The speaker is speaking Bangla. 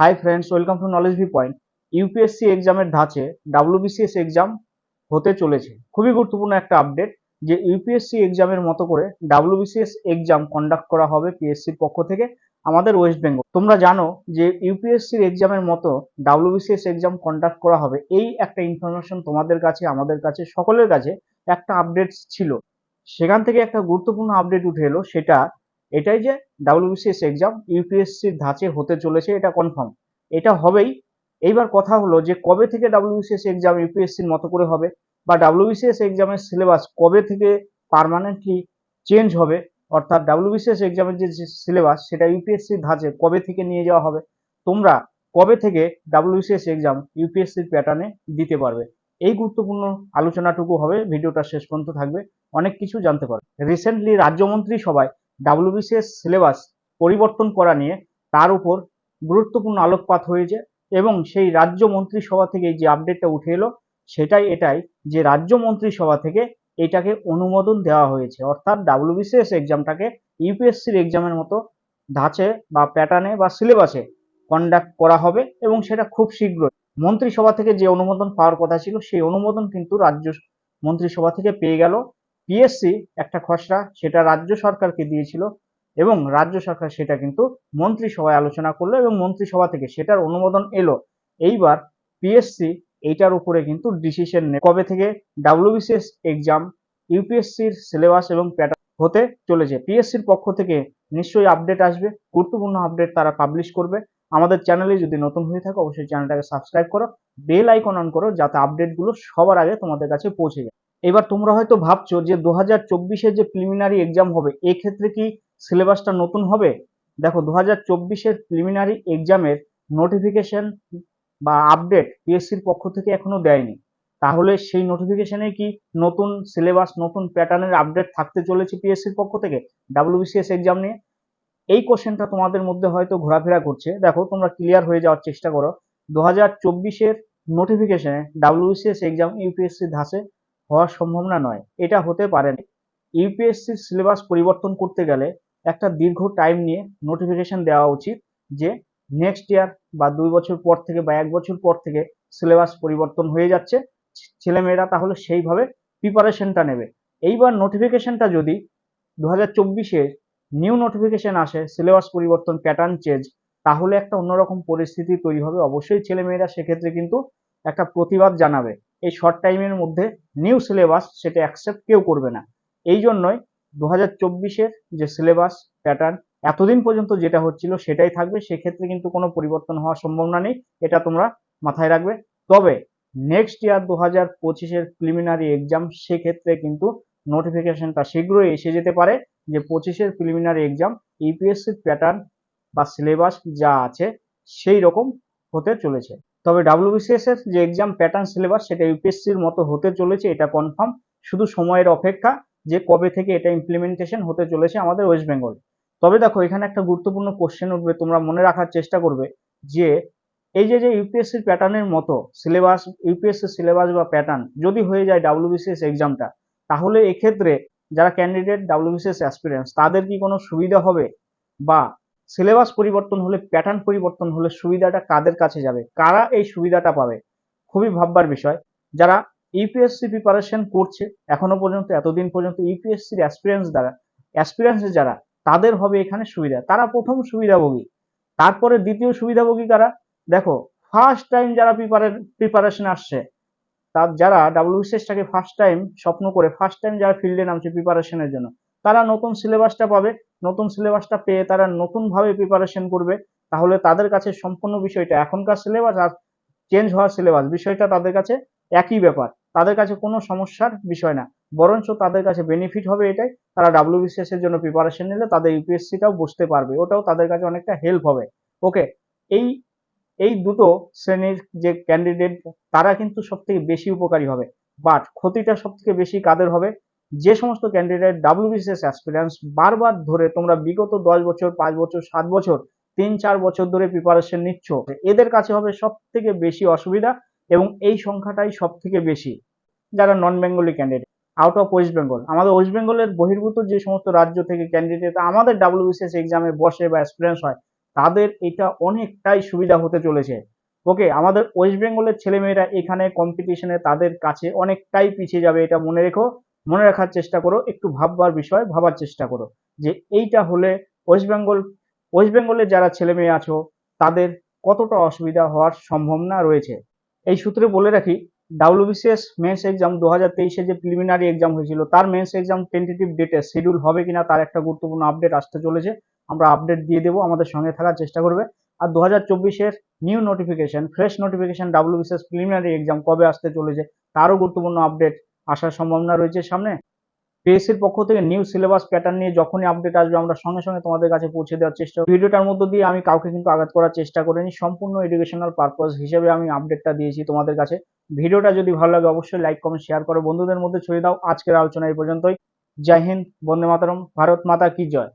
Hi friends welcome to knowledge V point UPSC এক্সামের ধাঁচে ডাব্লিউবিসিএস এক্সাম হতে চলেছে। খুবই গুরুত্বপূর্ণ একটা আপডেট যে ইউপিএসসি এক্সামের মতো করে ডাব্লিউবিসিএস এক্সাম কন্ডাক্ট করা হবে পিএসসির পক্ষ থেকে আমাদের ওয়েস্ট বেঙ্গল তোমরা জানো যে ইউপিএসসির এক্সামের মতো ডাব্লিউবিসিএস এক্সাম কন্ডাক্ট করা হবে এই একটা ইনফরমেশন তোমাদের কাছে, আমাদের কাছে, সকলের কাছে একটা আপডেট ছিল। সেখান থেকে একটা গুরুত্বপূর্ণ আপডেট উঠে এলো, সেটা এটাই যে ডাব্লিউবিসিএস এক্সাম ইউপিএসসির ধাঁচে হতে চলেছে, এটা কনফার্ম এটা হবেই। এইবার কথা হলো যে কবে থেকে ডাব্লিউবিসিএস এক্সাম ইউপিএসসির মতো করে হবে বা ডাব্লিউবিসিএস এক্সামের সিলেবাস কবে থেকে পার্মানেন্টলি চেঞ্জ হবে, অর্থাৎ ডাব্লিউবিসিএস এক্সামের যে সিলেবাস সেটা ইউপিএসসির ধাঁচে কবে থেকে নিয়ে যাওয়া হবে, তোমরা কবে থেকে ডাব্লিউবিসিএস এক্সাম ইউপিএসসির প্যাটার্নে দিতে পারবে। এই গুরুত্বপূর্ণ আলোচনাটুকু হবে, ভিডিওটা শেষ পর্যন্ত থাকবে। অনেক কিছু জানতে পারবে। রিসেন্টলি রাজ্যমন্ত্রী সভায় ডাব্লিউবিসিএস সিলেবাস পরিবর্তন করা নিয়ে তার উপর গুরুত্বপূর্ণ আলোকপাত হয়েছে এবং সেই রাজ্য মন্ত্রিসভা থেকে যে আপডেটটা উঠে এলো, সেটাই এটাই যে রাজ্য মন্ত্রিসভা থেকে এটাকে অনুমোদন দেওয়া হয়েছে। অর্থাৎ ডাব্লিউবিসিএস এক্সামটাকে ইউপিএসসির এক্সামের মতো ধাঁচে বা প্যাটার্নে বা সিলেবাসে কন্ডাক্ট করা হবে এবং সেটা খুব শীঘ্রই। মন্ত্রিসভা থেকে যে অনুমোদন পাওয়ার কথা ছিল, সেই অনুমোদন কিন্তু রাজ্য মন্ত্রিসভা থেকে পেয়ে গেল। পিএসসি একটা খসড়া, সেটা রাজ্য সরকারকে দিয়েছিল এবং রাজ্য সরকার সেটা কিন্তু মন্ত্রিসভায় আলোচনা করল এবং মন্ত্রিসভা থেকে সেটার অনুমোদন এলো। এইবার পিএসসি এইটার উপরে কিন্তু ডিসিশন কবে থেকে? ডাব্লিউবিসিএস এক্সাম ইউপিএসসির সিলেবাস এবং প্যাটার্ন হতে চলেছে। পিএসসির পক্ষ থেকে নিশ্চয়ই আপডেট আসবে, গুরুত্বপূর্ণ আপডেট তারা পাবলিশ করবে। আমাদের চ্যানেলে যদি নতুন হয়ে থাকে, অবশ্যই চ্যানেলটাকে সাবস্ক্রাইব করো বেল আইকন অন করো, যাতে আপডেটগুলো সবার আগে তোমাদের কাছে পৌঁছে যায়। এবার তোমরা হয়তো ভাবছ যে দু হাজার চব্বিশের যে প্রিলিমিনারি এক্সাম হবে, এক্ষেত্রে কি সিলেবাসটা নতুন হবে? দেখো দু হাজার চব্বিশের প্রিলিমিনারি এক্সামের নোটিফিকেশন বা আপডেট পিএসসির পক্ষ থেকে এখনও দেয়নি। তাহলে সেই নোটিফিকেশনে কি নতুন সিলেবাস নতুন প্যাটার্নের আপডেট থাকতে চলেছে পিএসসির পক্ষ থেকে ডাব্লিউবিসিএস এক্সাম নিয়ে? এই কোশ্চেনটা তোমাদের মধ্যে হয়তো ঘোরাফেরা করছে। দেখো, তোমরা ক্লিয়ার হয়ে যাওয়ার চেষ্টা করো। দু হাজার চব্বিশের নোটিফিকেশনে ডাব্লিউবিসিএস এক্সাম ইউপিএসসি ধাসে হওয়ার সম্ভাবনা নয়। এটা হতে পারে না। ইউপিএসসির সিলেবাস পরিবর্তন করতে গেলে একটা দীর্ঘ টাইম নিয়ে নোটিফিকেশন দেওয়া উচিত যে নেক্সট ইয়ার বা দুই বছর পর থেকে বা এক বছর পর থেকে সিলেবাস পরিবর্তন হয়ে যাচ্ছে। ছেলেমেয়েরা তাহলে সেইভাবে প্রিপারেশনটা নেবে। এইবার নোটিফিকেশনটা যদি দু হাজার চব্বিশের নিউ নোটিফিকেশন আসে, সিলেবাস পরিবর্তন প্যাটার্ন চেঞ্জ তাহলে একটা অন্যরকম পরিস্থিতি তৈরি হবে। অবশ্যই ছেলেমেয়েরা সেক্ষেত্রে কিন্তু একটা প্রতিবাদ জানাবে। এই শর্ট টাইমের মধ্যে নিউ সিলেবাস সেটা অ্যাকসেপ্ট কেউ করবে না। এই জন্যই দু হাজার যে সিলেবাস প্যাটার্ন এতদিন পর্যন্ত যেটা হচ্ছিল সেটাই থাকবে, সেক্ষেত্রে কিন্তু কোনো পরিবর্তন হওয়ার সম্ভাবনা নেই, এটা তোমরা মাথায় রাখবে। তবে নেক্সট ইয়ার দু হাজার পঁচিশের প্রিলিমিনারি এক্সাম সেক্ষেত্রে কিন্তু নোটিফিকেশনটা শীঘ্রই এসে যেতে পারে যে পঁচিশের প্রিলিমিনারি এক্সাম ইউপিএসসির প্যাটার্ন বা সিলেবাস যা আছে সেই রকম হতে চলেছে। তবে ডাব্লিউবিসিএস এর যে এক্সাম প্যাটার্ন সিলেবাস সেটা ইউপিএসসির মতো হতে চলেছে, এটা কনফার্ম শুধু সময়ের অপেক্ষা যে কবে থেকে এটা ইমপ্লিমেন্টেশন হতে চলেছে আমাদের ওয়েস্ট বেঙ্গল তবে দেখো, এখানে একটা গুরুত্বপূর্ণ কোশ্চেন উঠবে, তোমরা মনে রাখার চেষ্টা করবে যে, এই যে যে ইউপিএসসির প্যাটার্নের মতো সিলেবাস ইউপিএসসি সিলেবাস বা প্যাটার্ন যদি হয়ে যায় ডাব্লিউবিসিএস এক্সামটা তাহলে এক্ষেত্রে যারা ক্যান্ডিডেট ডাব্লিউবিসিএস অ্যাসপিরেন্টস তাদের কি কোনো সুবিধা হবে? বা সিলেবাস পরিবর্তন হলে প্যাটার্ন পরিবর্তন হলে সুবিধাটা কাদের কাছে যাবে? কারা এই সুবিধাটা পাবে? খুবই ভাববার বিষয়। যারা ইউপিএসসি প্রিপারেশন করছে, এখনও পর্যন্ত, এতদিন পর্যন্ত ইউপিএসসির অ্যাসপিরেন্স দ্বারা অ্যাসপিরেন্স যারা, তাদের হবে এখানে সুবিধা। তারা প্রথম সুবিধাভোগী। তারপরে দ্বিতীয় সুবিধাভোগী কারা? দেখো ফার্স্ট টাইম যারা প্রিপারেশন আসছে, তার যারা ডাব্লিউবিসিএসটাকে ফার্স্ট টাইম স্বপ্ন করে ফার্স্ট টাইম যারা ফিল্ডে নামছে প্রিপারেশনের জন্য, তারা নতুন সিলেবাসটা পাবে। নতুন সিলেবাসটা পেয়ে তারা নতুনভাবে প্রিপারেশন করবে, তাহলে তাদের কাছে সম্পূর্ণ বিষয়টা, এখনকার সিলেবাস আর চেঞ্জ হওয়ার সিলেবাস বিষয়টা তাদের কাছে একই ব্যাপার। তাদের কাছে কোনো সমস্যার বিষয় না। বরঞ্চ তাদের কাছে বেনিফিট হবে এটাই, তারা ডাব্লিউবিসিএস এর জন্য প্রিপারেশন নিলে তাদের ইউপিএসসিটাও বুঝতে পারবে, ওটাও তাদের কাছে অনেকটা হেল্প হবে। ওকে এই এই দুটো শ্রেণির যে ক্যান্ডিডেট তারা কিন্তু সব থেকে বেশি উপকারী হবে। বাট ক্ষতিটা সব থেকে বেশি কাদের হবে? যে সমস্ত ক্যান্ডিডেট ডাব্লিউবিসিএস অ্যাসপিরেন্টস বারবার ধরে তোমরা বিগত দশ বছর, পাঁচ বছর, সাত বছর, তিন, চার বছর ধরে প্রিপারেশন নিচ্ছ, এদের কাছে হবে সব থেকে বেশি অসুবিধা এবং এই সংখ্যাটাই সব থেকে বেশি যারা non Bengali candidate out of West Bengal আমাদের ওয়েস্ট বেঙ্গলের বহির্ভূত যে সমস্ত রাজ্য থেকে ক্যান্ডিডেট আমাদের ডাব্লিউবিসিএস এক্সামে বসে বা এক্সপিরিয়েন্স হয়, তাদের এটা অনেকটাই সুবিধা হতে চলেছে। ওকে, আমাদের ওয়েস্ট বেঙ্গলের ছেলেমেয়েরা এখানে কম্পিটিশনে তাদের কাছে অনেকটাই পিছিয়ে যাবে, এটা মনে রেখো। মনে রাখার চেষ্টা করো, একটু ভাববার বিষয়, ভাবার চেষ্টা করো যে এইটা হলে ওয়েস্ট বেঙ্গল ওয়েস্ট বেঙ্গলে যারা ছেলে মেয়ে আছো, তাদের কতটা অসুবিধা হওয়ার সম্ভাবনা রয়েছে? এই সূত্রে বলে রাখি ডাব্লিউবিসিএস মেন্স এক্সাম দু হাজার তেইশে যে প্রিলিমিনারি এক্সাম হয়েছিল, তার মেন্স এক্সাম টেন্টেটিভ ডেটে শিডিউল হবে কিনা, তার একটা গুরুত্বপূর্ণ আপডেট আসতে চলেছে। আমরা আপডেট দিয়ে দেবো, আমাদের সঙ্গে থাকার চেষ্টা করবে। আর দু হাজার চব্বিশের new notification fresh notification WBCS preliminary exam কবে আসতে চলেছে, তারও গুরুত্বপূর্ণ আপডেট আসার সম্ভাবনা রয়েছে সামনে। পিএসসির পক্ষ থেকে নিউ সিলেবাস প্যাটার্ন নিয়ে যখনই আপডেট আসবে, আমরা সঙ্গে সঙ্গে তোমাদের কাছে পৌঁছে দেওয়ার চেষ্টা। ভিডিওটার মধ্যে দিয়ে আমি কাউকে কিন্তু আঘাত করার চেষ্টা করিনি, সম্পূর্ণ এডুকেশনাল পারপাস হিসেবে আমি আপডেটটা দিয়েছি তোমাদের কাছে। ভিডিওটা যদি ভালো লাগে, অবশ্যই লাইক কমেন্ট শেয়ার করো। বন্ধুদের মধ্যে ছড়িয়ে দাও। আজকের আলোচনা এই পর্যন্তই। জয় হিন্দ, বন্দে মাতরম, ভারত মাতা কি জয়।